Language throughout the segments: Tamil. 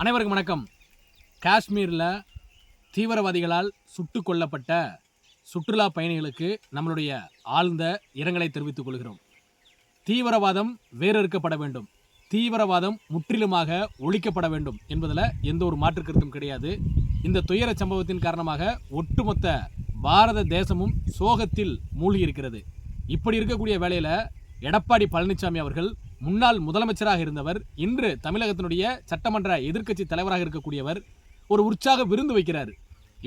அனைவருக்கும் வணக்கம். காஷ்மீரில் தீவிரவாதிகளால் சுட்டுக் கொல்லப்பட்ட சுற்றுலா பயணிகளுக்கு நம்மளுடைய ஆழ்ந்த இரங்கலை தெரிவித்துக் கொள்கிறோம். தீவிரவாதம் வேறறுக்கப்பட வேண்டும். தீவிரவாதம் முற்றிலுமாக ஒழிக்கப்பட வேண்டும் என்பதில் எந்த ஒரு மாற்று கருத்தும் கிடையாது. இந்த துயர சம்பவத்தின் காரணமாக ஒட்டுமொத்த பாரத தேசமும் சோகத்தில் மூழ்கி இருக்கிறது இப்படி இருக்கக்கூடிய வேளையில் எடப்பாடி பழனிசாமி அவர்கள் முன்னாள் முதலமைச்சராக இருந்தவர் இன்று தமிழகத்தினுடைய சட்டமன்ற எதிர்க்கட்சி தலைவராக இருக்கக்கூடியவர் ஒரு உற்சாக விருந்து வைக்கிறாரு.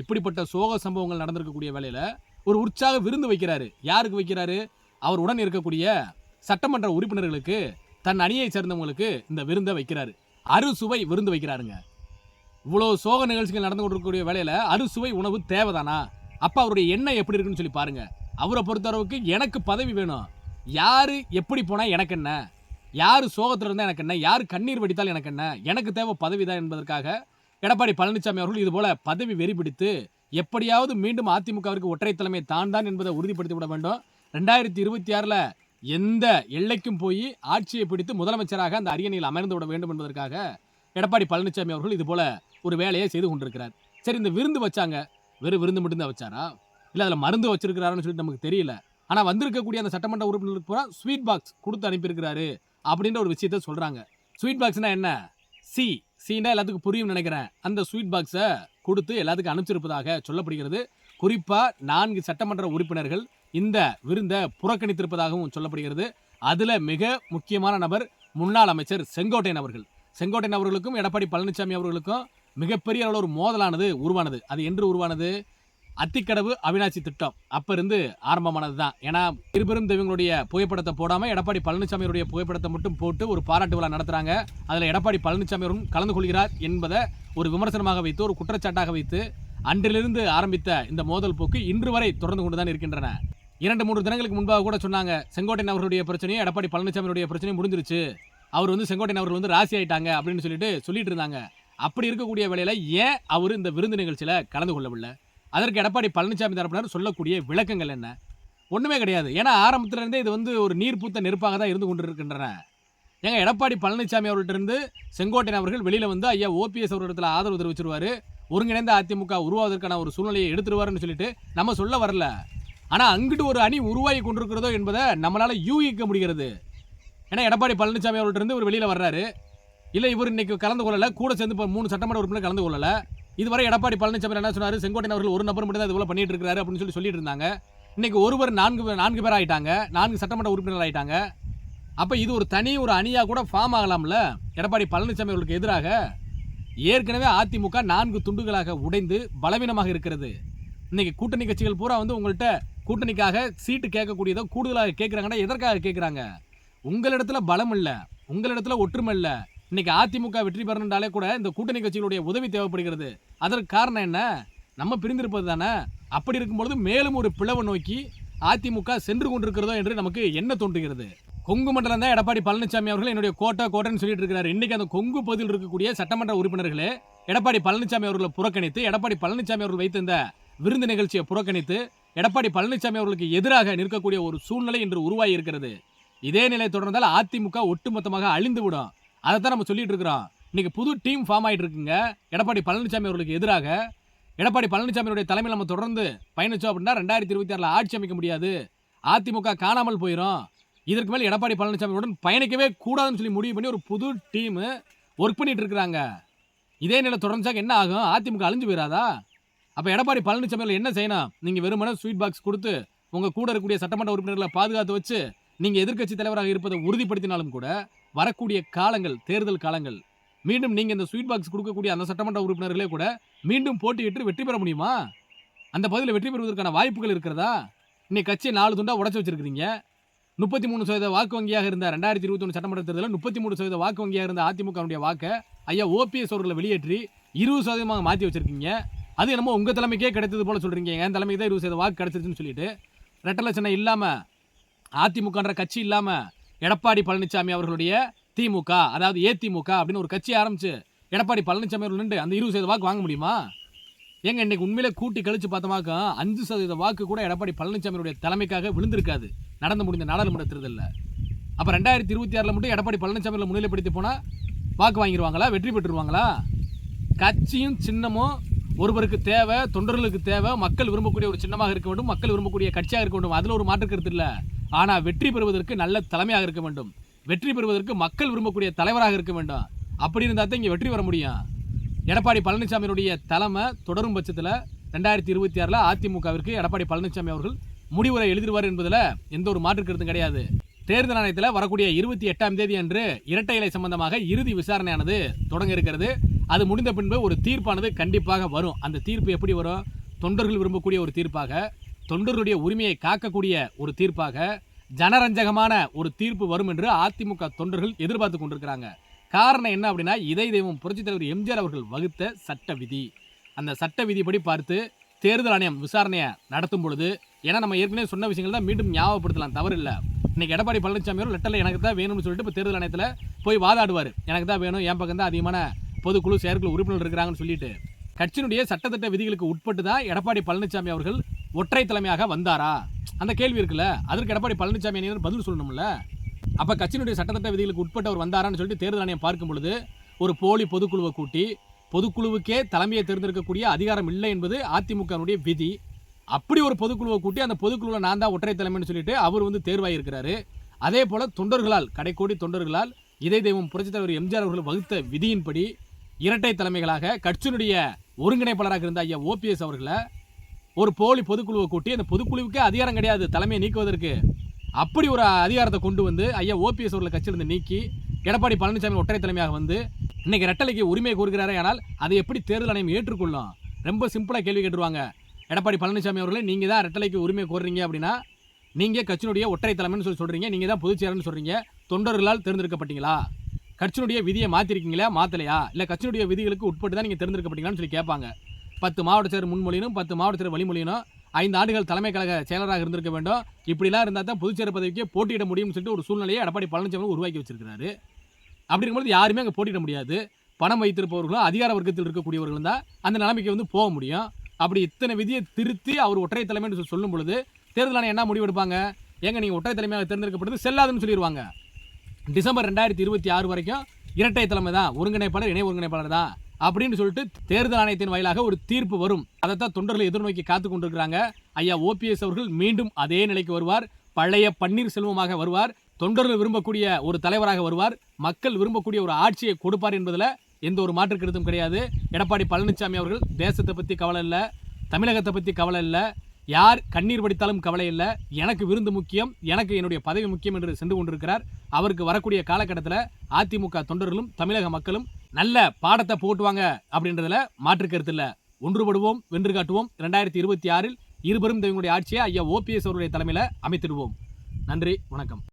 இப்படிப்பட்ட சோக சம்பவங்கள் நடந்திருக்கக்கூடிய வேலையில் ஒரு உற்சாக விருந்து வைக்கிறாரு. யாருக்கு வைக்கிறாரு? அவர் உடன் இருக்கக்கூடிய சட்டமன்ற உறுப்பினர்களுக்கு தன் அணியை சேர்ந்தவங்களுக்கு இந்த விருந்தை வைக்கிறாரு. அறுசுவை விருந்து வைக்கிறாருங்க. இவ்வளோ சோக நிகழ்ச்சிகள் நடந்து கொண்டிருக்கக்கூடிய வேலையில் அறுசுவை உணவு தேவைதானா? அப்போ அவருடைய எண்ணம் எப்படி இருக்குன்னு சொல்லி பாருங்கள் அவரை பொறுத்தளவுக்கு எனக்கு பதவி வேணும். யார் எப்படி போனால் எனக்கு என்ன? யார் சோகத்தில் இருந்தால் எனக்கு என்ன? யார் கண்ணீர் வடித்தால் எனக்கு என்ன? எனக்கு தேவை பதவி தான் என்பதற்காக எடப்பாடி பழனிசாமி அவர்கள் இது போல பதவி வெறி பிடித்து எப்படியாவது மீண்டும் அதிமுகவிற்கு ஒற்றை தலைமை தான் தான் என்பதை உறுதிப்படுத்தி விட வேண்டும். ரெண்டாயிரத்தி இருபத்தி ஆறில் எந்த எல்லைக்கும் போய் ஆட்சியை பிடித்து முதலமைச்சராக அந்த அரியணையில் அமர்ந்து விட வேண்டும் என்பதற்காக எடப்பாடி பழனிசாமி அவர்கள் இதுபோல் ஒரு வேலையை செய்து கொண்டிருக்கிறார். சரி இந்த விருந்து வச்சாங்க. வெறும் விருந்து மட்டும்தான் வச்சாரா? இல்லை அதில் மருந்து வச்சிருக்கிறாருன்னு சொல்லிட்டு நமக்கு தெரியல. ஆனால் வந்திருக்கக்கூடிய அந்த சட்டமன்ற உறுப்பினர்களுக்கு பூரா ஸ்வீட் பாக்ஸ் கொடுத்து அனுப்பியிருக்கிறாரு. அப்படின்ற ஒரு விஷயத்த சொல்கிறாங்க ஸ்வீட் பாக்ஸ்னா என்ன? சி சீனா எல்லாத்துக்கும் புரியும் நினைக்கிறேன். அந்த ஸ்வீட் பாக்ஸை கொடுத்து எல்லாத்துக்கும் அனுப்பிச்சிருப்பதாக சொல்லப்படுகிறது. குறிப்பாக நான்கு சட்டமன்ற உறுப்பினர்கள் இந்த விருந்தை புறக்கணித்திருப்பதாகவும் சொல்லப்படுகிறது. அதில் மிக முக்கியமான நபர் முன்னாள் அமைச்சர் செங்கோட்டையன் அவர்கள். செங்கோட்டையன் அவர்களுக்கும் எடப்பாடி பழனிசாமி அவர்களுக்கும் மிகப்பெரிய அளவில் ஒரு மோதலானது உருவானது. அது என்று உருவானது? அத்திக்கடவு அவினாசி திட்டம். அப்ப இருந்து ஆரம்பமானது தான் ஏன்னா இருபெரும் தெய்வங்களுடைய புகைப்படத்தை போடாம எடப்பாடி பழனிசாமியுடைய புகைப்படத்தை மட்டும் போட்டு ஒரு பாராட்டு விழா நடத்துறாங்க. அதுல எடப்பாடி பழனிசாமியும் கலந்து கொள்கிறார் என்பதை ஒரு விமர்சனமாக வைத்து ஒரு குற்றச்சாட்டாக வைத்து அன்றிலிருந்து ஆரம்பித்த இந்த மோதல் போக்கு இன்று வரை தொடர்ந்து கொண்டுதான் இருக்கின்றன. இரண்டு மூன்று தினங்களுக்கு முன்பாக கூட சொன்னாங்க செங்கோட்டையன் அவர்களுடைய பிரச்சனையும் எடப்பாடி பழனிசாமியுடைய பிரச்சனையும் முடிஞ்சிருச்சு. அவர் வந்து செங்கோட்டையன் அவர்கள் வந்து ராசி ஆயிட்டாங்க அப்படின்னு சொல்லிட்டு சொல்லிட்டு இருந்தாங்க. அப்படி இருக்கக்கூடிய வேலையில் ஏன் அவர் இந்த விருந்து நிகழ்ச்சியில கலந்து கொள்ளவில்லை? அதற்கு எடப்பாடி பழனிசாமி தரப்பினர் சொல்லக்கூடிய விளக்கங்கள் என்ன? ஒன்றுமே கிடையாது. ஏன்னா ஆரம்பத்திலேருந்தே இது வந்து ஒரு நீர் பூத்த நெருப்பாக தான் இருந்து கொண்டிருக்கின்றன. ஏங்க எடப்பாடி பழனிசாமி அவர்கள்ட்ட இருந்து செங்கோட்டையன் அவர்கள் வெளியில் வந்து ஐயா ஓபிஎஸ் அவர்களிடத்தில் ஆதரவு தெரிவிச்சிருவார். ஒருங்கிணைந்த அதிமுக உருவாவதற்கான ஒரு சூழ்நிலையை எடுத்துருவாருன்னு சொல்லிட்டு நம்ம சொல்ல வரல. ஆனால் அங்கிட்டு ஒரு அணி உருவாகி கொண்டிருக்கிறதோ என்பதை நம்மளால் யூகிக்க முடிகிறது. ஏன்னா எடப்பாடி பழனிசாமி அவர்கிட்ட இருந்து ஒரு வெளியில் வர்றாரு. இல்லை இவர் இன்னைக்கு கலந்து கொள்ளலை. கூட சேர்ந்து இப்போ மூணு சட்டமன்ற உறுப்பினர் கலந்து கொள்ளலை. இதுவரை எடப்பாடி பழனிசாமி என்ன சொன்னார்? செங்கோட்டையன் அவர்கள் ஒரு நபர் மட்டும் தான் இது பண்ணிட்டு இருக்காரு அப்படின்னு சொல்லி சொல்லிட்டு இருந்தாங்க இன்னைக்கு ஒருவர் நான்கு பேர்- நான்கு பேர் ஆயிட்டாங்க நான்கு சட்டமன்ற உறுப்பினர் ஆயிட்டாங்க அப்போ இது ஒரு தனி ஒரு அணியாக கூட ஃபார்ம் ஆகலாம்ல? எடப்பாடி பழனிசாமி அவர்களுக்கு எதிராக ஏற்கனவே அதிமுக நான்கு துண்டுகளாக உடைந்து பலவீனமாக இருக்கிறது. இன்னைக்கு கூட்டணி கட்சிகள் பூரா வந்து உங்கள்கிட்ட கூட்டணிக்காக சீட்டு கேட்கக்கூடியதோ கூடுதலாக கேட்குறாங்கன்னா எதற்காக கேட்குறாங்க? உங்களிடத்துல பலம் இல்லை. உங்களிடத்துல ஒற்றுமை இல்லை. இன்னைக்கு அதிமுக வெற்றி பெறணுன்றாலே கூட இந்த கூட்டணி கட்சிகளுடைய உதவி தேவைப்படுகிறது. அதற்கு காரணம் என்ன? நம்ம பிரிந்திருப்பது தானே? அப்படி இருக்கும்பொழுது மேலும் ஒரு பிளவை நோக்கி அதிமுக சென்று கொண்டிருக்கிறதோ என்று நமக்கு என்ன தோன்றுகிறது? கொங்கு மண்டலம் தான் எடப்பாடி பழனிசாமி அவர்கள் என்னுடைய கோட்டை கோட்டைன்னு சொல்லிட்டு இருக்கிறார். இன்னைக்கு அந்த கொங்கு பகுதியில் இருக்கக்கூடிய சட்டமன்ற உறுப்பினர்களே எடப்பாடி பழனிசாமி அவர்களை புறக்கணித்து எடப்பாடி பழனிசாமி அவர்கள் வைத்திருந்த விருந்து நிகழ்ச்சியை புறக்கணித்து எடப்பாடி பழனிசாமி அவர்களுக்கு எதிராக நிற்கக்கூடிய ஒரு சூழ்நிலை இன்று உருவாகி இருக்கிறது. இதே நிலை தொடர்ந்தால் அதிமுக ஒட்டுமொத்தமாக அழிந்து அதை அதைத்தான் நம்ம சொல்லிட்டு இருக்கிறோம். இன்னைக்கு புது டீம் ஃபார்ம் ஆகிட்டு இருக்குங்க எடப்பாடி பழனிசாமி அவர்களுக்கு எதிராக எடப்பாடி பழனிசாமியுடைய தலைமையில் நம்ம தொடர்ந்து பயணிச்சோம் அப்படின்னா ரெண்டாயிரத்தி இருபத்தி ஆறில் ஆட்சி அமைக்க முடியாது. அதிமுக காணாமல் போயிடும் இதற்கு மேல் எடப்பாடி பழனிசாமியுடன் பயணிக்கவே கூடாதுன்னு சொல்லி முடிவு பண்ணி ஒரு புது டீமு ஒர்க் பண்ணிட்டு இருக்கிறாங்க. இதே நிலை தொடர்ந்துச்சாக்க என்ன ஆகும்? அதிமுக அழிஞ்சு போயிடாதா அப்போ எடப்பாடி பழனிசாமியில் என்ன செய்யணும்? நீங்கள் வெறுமனே ஸ்வீட் பாக்ஸ் கொடுத்து உங்கள் கூட இருக்கக்கூடிய சட்டமன்ற உறுப்பினர்களை பாதுகாத்து வச்சு நீங்கள் எதிர்க்கட்சி தலைவராக இருப்பதை உறுதிப்படுத்தினாலும் கூட வரக்கூடிய காலங்கள் தேர்தல் காலங்கள். மீண்டும் நீங்கள் இந்த ஸ்வீட் பாக்ஸ் கொடுக்கக்கூடிய அந்த சட்டமன்ற உறுப்பினர்களே கூட மீண்டும் போட்டியிட்டு வெற்றி பெற முடியுமா? அந்த பகுதியில் வெற்றி பெறுவதற்கான வாய்ப்புகள் இருக்கிறதா? இன்னைக்கு கட்சியை நாலு துண்டாக உடச்சி வச்சிருக்கிறீங்க. முப்பத்தி மூணு சதவீத வாக்கு வங்கியாக இருந்த ரெண்டாயிரத்தி இருபத்தொன்று சட்டமன்ற தேர்தலில் முப்பத்தி மூணு சதவீத வாக்கு வங்கியாக இருந்த அதிமுகவுடைய வாக்கை ஐயா ஓபிஎஸ் அவர்களை வெளியேற்றி இருபது சதவீதமாக மாற்றி வச்சிருக்கீங்க. அது என்னமோ உங்கள் தலைமைக்கே கிடைத்தது போல சொல்கிறீங்க என் தலைமைக்கு தான் இருபது சதவீத வாக்கு கிடைச்சிருச்சுன்னு சொல்லிட்டு. ரெட்டலை இல்லாமல் அதிமுகன்ற கட்சி இல்லாமல் எடப்பாடி பழனிசாமி அவர்களுடைய திமுக அதாவது ஏதிமுக அப்படின்னு ஒரு கட்சி ஆரம்பிச்சு எடப்பாடி பழனிசாமி அவர்கள் நின்று அந்த இருபது சதவீத வாக்கு வாங்க முடியுமா? ஏங்க இன்னைக்கு உண்மையிலே கூட்டி கழிச்சு பார்த்தோமாக்கா அஞ்சு சதவீத வாக்கு கூட எடப்பாடி பழனிசாமியுடைய தலைமைக்காக விழுந்திருக்காது. நடந்து முடிந்த நாடாளுமன்ற தேர்தலில். அப்போ ரெண்டாயிரத்தி இருபத்தி ஆறில் மட்டும் எடப்பாடி பழனிசாமியில் முன்னிலைப்படுத்தி போனால் வாக்கு வாங்கிடுவாங்களா வெற்றி பெற்றுருவாங்களா? கட்சியும் சின்னமும் ஒருவருக்கு தேவை தொண்டர்களுக்கு தேவை மக்கள் விரும்பக்கூடிய ஒரு சின்னமாக இருக்க வேண்டும் மக்கள் விரும்பக்கூடிய கட்சியாக இருக்க வேண்டும். அதில் ஒரு மாற்று கருத்து இல்லை. ஆனால் வெற்றி பெறுவதற்கு நல்ல தலைமையாக இருக்க வேண்டும். வெற்றி பெறுவதற்கு மக்கள் விரும்பக்கூடிய தலைவராக இருக்க வேண்டும். அப்படி இருந்தால் தான் இங்கே வெற்றி பெற முடியும். எடப்பாடி பழனிசாமியினுடைய தலைமை தொடரும் பட்சத்தில் ரெண்டாயிரத்தி இருபத்தி ஆறில் அதிமுகவிற்கு எடப்பாடி பழனிசாமி அவர்கள் முடிவுரை எழுதிடுவார் என்பதில் எந்த ஒரு மாற்று கருத்தும் கிடையாது. தேர்தல் ஆணையத்தில் வரக்கூடிய இருபத்தி எட்டாம் தேதி அன்று இரட்டை இலை சம்பந்தமாக இறுதி விசாரணையானது தொடங்க இருக்கிறது. அது முடிந்த பின்பு ஒரு தீர்ப்பானது கண்டிப்பாக வரும். அந்த தீர்ப்பு எப்படி வரும்? தொண்டர்கள் விரும்பக்கூடிய ஒரு தீர்ப்பாக தொண்டருடைய உரிமையை காக்கக்கூடிய ஒரு தீர்ப்பாக ஜனரஞ்சகமான ஒரு தீர்ப்பு வரும் என்று அதிமுக தொண்டர்கள் எதிர்பார்த்து கொண்டிருக்கிறாங்க. காரணம் என்ன அப்படின்னா இதை தெய்வம் புரட்சித் தலைவர் எம்ஜிஆர் அவர்கள் வகுத்த சட்ட விதி. அந்த சட்ட விதிப்படி பார்த்து தேர்தல் ஆணையம் விசாரணையை நடத்தும் பொழுது ஏன்னா நம்ம ஏற்கனவே சொன்ன விஷயங்கள் தான் மீண்டும் ஞாபகப்படுத்தலாம் தவறு இல்லை. இன்னைக்கு எடப்பாடி பழனிசாமி அவர் லெட்டரில் எனக்கு தான் வேணும்னு சொல்லிட்டு இப்போ தேர்தல் ஆணையத்தில் போய் வாதாடுவார். எனக்கு தான் வேணும் என் பக்கம் தான் அதிகமான பொதுக்குழு செயற்குழு உறுப்பினர் இருக்கிறாங்கன்னு சொல்லிட்டு. கட்சியினுடைய சட்டத்திட்ட விதிகளுக்கு உட்பட்டு தான் எடப்பாடி பழனிசாமி அவர்கள் ஒற்றை தலைமையாக வந்தாரா? அந்த கேள்வி இருக்குல்ல. அதற்கு எடப்பாடி பழனிசாமி அணியினர் பதில் சொல்லணும்ல. அப்ப கட்சியினுடைய சட்டத்திட்ட விதிகளுக்கு உட்பட்டவர் வந்தாரான்னு சொல்லிட்டு தேர்தல் ஆணையம் பார்க்கும் பொழுது ஒரு போலி பொதுக்குழுவை கூட்டி பொதுக்குழுவுக்கே தலைமையை தேர்ந்தெடுக்கக்கூடிய அதிகாரம் இல்லை என்பது அதிமுகனுடைய விதி. அப்படி ஒரு பொதுக்குழுவை கூட்டி அந்த பொதுக்குழுவில் நான் தான் ஒற்றை தலைமைன்னு சொல்லிட்டு அவர் வந்து தேர்வாயிருக்கிறாரு. அதே போல தொண்டர்களால் கடைக்கோடி தொண்டர்களால் இதய தெய்வம் புரட்சித் தலைவர் எம்ஜிஆர் அவர்கள் வகுத்த விதியின்படி இரட்டை தலைமைகளாக கட்சியினுடைய ஒருங்கிணைப்பாளராக இருந்த ஐயா ஓபிஎஸ் அவர்களை ஒரு போலி பொதுக்குழுவை கூட்டி அந்த பொதுக்குழுவுக்கே அதிகாரம் கிடையாது தலைமையை நீக்குவதற்கு. அப்படி ஒரு அதிகாரத்தை கொண்டு வந்து ஐயா ஓபிஎஸ் அவர்களை கட்சியிலிருந்து நீக்கி எடப்பாடி பழனிசாமி ஒற்றை தலைமையாக வந்து இன்னைக்கு ரெட்டலைக்கு உரிமை கோருகிறாரே ஆனால் அதை எப்படி தேர்தல் ஆணையம் ஏற்றுக்கொள்ளும்? ரொம்ப சிம்பிளாக கேள்வி கேட்டுருவாங்க. எடப்பாடி பழனிசாமி அவர்களே நீங்கள் தான் ரெட்டலைக்கு உரிமை கோருறீங்க அப்படின்னா நீங்கள் கட்சியினுடைய ஒற்றை தலைமைன்னு சொல்லி சொல்கிறீங்க நீங்கள் தான் பொதுச்செயலர்னு சொல்கிறீங்க தொண்டர்களால் தேர்ந்தெடுக்கப்பட்டீங்களா? கட்சியினுடைய விதியை மாற்றிருக்கீங்களா மாற்றலையா இல்லை கட்சியினுடைய விதிகளுக்கு உட்பட்டு தான் நீங்கள் தேர்ந்தெடுக்கப்பட்டீங்களான்னு சொல்லி கேட்பாங்க. பத்து மாவட்ட செயலர் முன்மொழியனும் பத்து மாவட்ட செயலர் வழிமொழியும் ஐந்து ஆண்டுகள் தலைமை கழக செயலராக இருந்திருக்க வேண்டும். இப்படிலாம் இருந்தால் தான் பொதுச்சேர பதவிக்கு போட்டியிட முடியும்னு சொல்லிட்டு ஒரு சூழ்நிலையை எடப்பாடி பழனிசாமி உருவாக்கி வச்சிருக்கிறாரு. அப்படி இருக்கும்போது யாருமே அங்கே போட்டியிட முடியாது. பணம் வைத்திருப்பவர்களும் அதிகார வர்க்கத்தில் இருக்கக்கூடியவர்களும் தான் அந்த நிலைமைக்கு வந்து போக முடியும். அப்படி இத்தனை விதியை திருத்தி அவர் ஒற்றை தலைமைன்னு சொல்லி சொல்லும் பொழுது தேர்தல் ஆணையம் என்ன முடிவு எடுப்பாங்க? ஏங்க நீங்கள் ஒற்றை தலைமையாக தேர்ந்தெடுக்கப்படுது செல்லாதுன்னு சொல்லிடுவாங்க டிசம்பர் ரெண்டாயிரத்தி இருபத்தி ஆறு வரைக்கும் இரட்டை தலைமை தான் ஒருங்கிணைப்பாளர் இணை ஒருங்கிணைப்பாளர் தான். அப்படின்னு சொல்லிட்டு தேர்தல் ஆணையத்தின் வாயிலாக ஒரு தீர்ப்பு வரும். அதைத்தான் தொண்டர்கள் எதிர்நோக்கி காத்து கொண்டிருக்கிறாங்க. ஐயா ஓபிஎஸ் அவர்கள் மீண்டும் அதே நிலைக்கு வருவார். பழைய பன்னீர்செல்வமாக வருவார். தொண்டர்கள் விரும்பக்கூடிய ஒரு தலைவராக வருவார். மக்கள் விரும்பக்கூடிய ஒரு ஆட்சியை கொடுப்பார் என்பதில் எந்த ஒரு மாற்று கருத்தும் கிடையாது. எடப்பாடி பழனிசாமி அவர்கள் தேசத்தை பற்றி கவலை இல்லை தமிழகத்தை பற்றி கவலை இல்லை. யார் கண்ணீர் படித்தாலும் கவலை இல்லை. எனக்கு விருந்து முக்கியம் எனக்கு என்னுடைய பதவி முக்கியம் என்று சென்று கொண்டிருக்கிறார். அவருக்கு வரக்கூடிய காலகட்டத்தில் அதிமுக தொண்டர்களும் தமிழக மக்களும் நல்ல பாடத்தை போட்டுவாங்க அப்படின்றதுல மாற்று கருத்து இல்லை. ஒன்றுபடுவோம் வென்று காட்டுவோம். ரெண்டாயிரத்தி இருபத்தி ஆறில் இருபெரும் தெய்வங்களுடைய ஆட்சியை ஐயா ஓபிஎஸ் அவருடைய தலைமையில் அமைத்திடுவோம். நன்றி வணக்கம்.